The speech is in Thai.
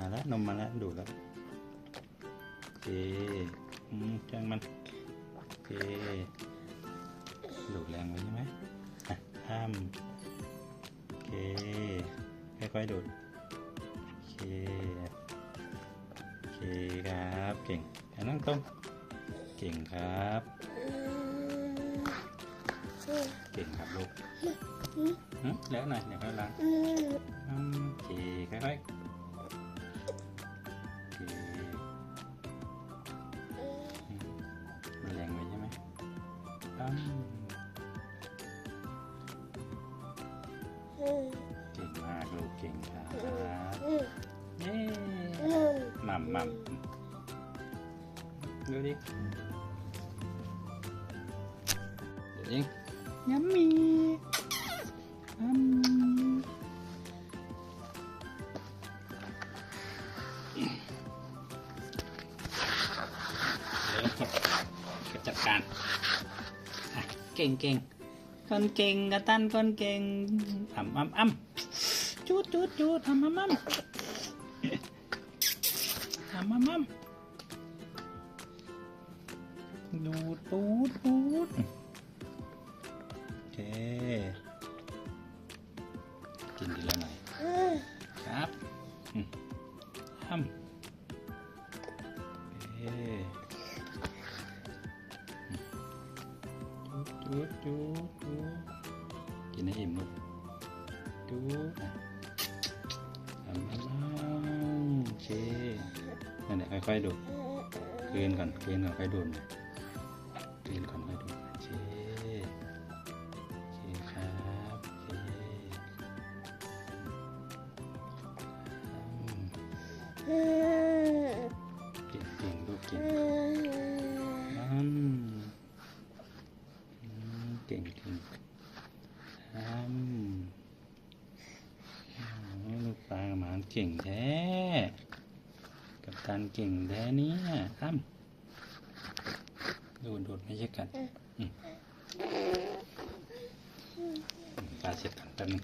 มาแล้วนมมาแล้วดูดแล้วโอเคอืมจ้างมันโอเคดูดแรงไว้ใช่ไหมอะห้ามโอเคค่อยๆดูดโอเคโอเคครับเก่งอะนั่งตรงเก่งครับเก่งครับลูกหึแล้วหน่อยเดี๋ยวค่อยล้างอืมโอเคค่อยๆ เก่งมากลูกเก่งครับเย้หม่ำหม่ำดูดิเดี๋ยวเองยัมมี่อืมเร็วก็จัดการอะเก่งเก่ง คนเก่งกระตันคนเก่งอ่ำอ่ำอ่ำจูดจูดจูดอ่ำอ่ำอ่ำอ่ำอ่ำอ่ำดูดปูดปูดโอเคกินทีละหน่อยครับอืมอ่ำโอ จูดจูดจูดกินให้อิ่มลูกจูดอะทำมาบ้างโอเคนั่นแหละค่อยๆดูดคืนก่อนคืนก่อนค่อยดูดนะคืนก่อนค่อยดูดโอเคโอเคครับโอเคอืมเก่งๆลูกเก่ง อืมอืม เก่งเก่งอืมโอ้ยลูกปลาหมาเก่งแท้ กับตันเก่งแท้เนี่ยอ้ำดูดูดไม่ใช่กันอืมปลาเสร็จกันแป๊บนึง